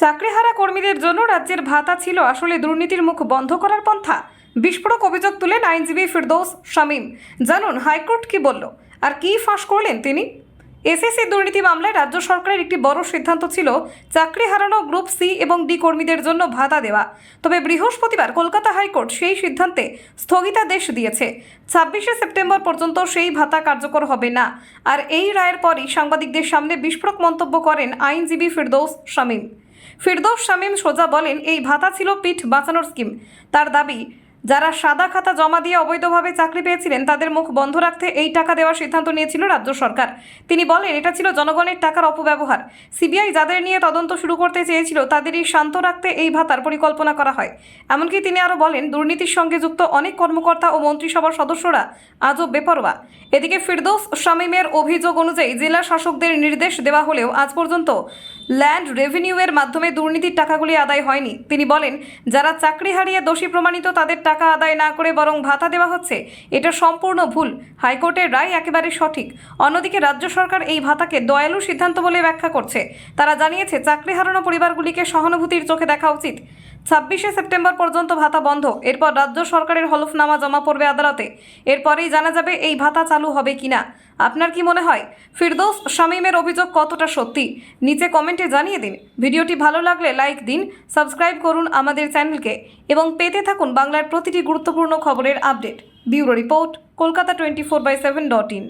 চাকরিহারা কর্মীদের জন্য রাজ্যের ভাতা ছিল আসলে দুর্নীতির মুখ বন্ধ করার পন্থা। বিস্ফোরক অভিযোগ তুলেন আইনজীবী ফিরদৌস শামীম। জানুন, হাইকোর্ট কি বলল? আর কি ফাঁস করলেন তিনি? এসএসসি দুর্নীতি মামলায় রাজ্য সরকারের একটি বড় সিদ্ধান্ত ছিল চাকরি হারানো গ্রুপ সি এবং ডি কর্মীদের জন্য ভাতা দেওয়া। তবে বৃহস্পতিবার কলকাতা হাইকোর্ট সেই সিদ্ধান্তে স্থগিতাদেশ দিয়েছে। ছাব্বিশে সেপ্টেম্বর পর্যন্ত সেই ভাতা কার্যকর হবে না। আর এই রায়ের পরই সাংবাদিকদের সামনে বিস্ফোরক মন্তব্য করেন আইনজীবী ফিরদৌস শামীম। ফিরদৌস শামীম সোজা বলেন এই ভাতা ছিল পিঠ বাঁচানোর স্কিম। তার দাবি যারা সাদা খাতা জমা দিয়ে অবৈধভাবে চাকরি পেয়েছিলেন, তাদের মুখ বন্ধ রাখতে এই টাকা দেওয়ার সিদ্ধান্ত নিয়েছিল রাজ্য সরকার। তিনি বলেন, এটা ছিল জনগণের টাকার অপব্যবহার। সিবিআই যাদের নিয়ে তদন্ত শুরু করতে চেয়েছিল, তাদেরই শান্ত রাখতে এই ভাতার পরিকল্পনা করা হয়। এমনকি তিনি আরও বলেন, দুর্নীতির সঙ্গে যুক্ত অনেক কর্মকর্তা ও মন্ত্রিসভার সদস্যরা আজও বেপরোয়া। এদিকে ফিরদৌস শামীমের অভিযোগ অনুযায়ী জেলা শাসকদের নির্দেশ দেওয়া হলেও আজ পর্যন্ত ল্যান্ড রেভিনিউয়ের মাধ্যমে দুর্নীতির টাকাগুলি আদায় হয়নি। তিনি বলেন, যারা চাকরি হারিয়ে দোষী প্রমাণিত, তাদের টাকা আদায় না করে বরং ভাতা দেওয়া হচ্ছে, এটা সম্পূর্ণ ভুল। হাইকোর্টের রায় একেবারে সঠিক। অন্যদিকে রাজ্য সরকার এই ভাতাকে দয়ালু সিদ্ধান্ত বলে ব্যাখ্যা করছে। তারা জানিয়েছে, চাকরি হারানো পরিবারগুলিকে সহানুভূতির চোখে দেখা উচিত। ছাব্বিশে সেপ্টেম্বর পর্যন্ত ভাতা বন্ধ। এরপর রাজ্য সরকারের হলফনামা জমা পড়বে আদালতে। এরপরেই জানা যাবে এই ভাতা চালু হবে কিনা। আপনার কি মনে হয়? ফিরদৌস শামীমের অভিযোগ কতটা সত্যি? নিচে কমেন্টে জানিয়ে দিন। ভিডিওটি ভালো লাগলে লাইক দিন, সাবস্ক্রাইব করুন আমাদের চ্যানেলকে এবং পেতে থাকুন বাংলার প্রতিটি গুরুত্বপূর্ণ খবরের update. Bureau report, Kolkata twenty four by seven dot in.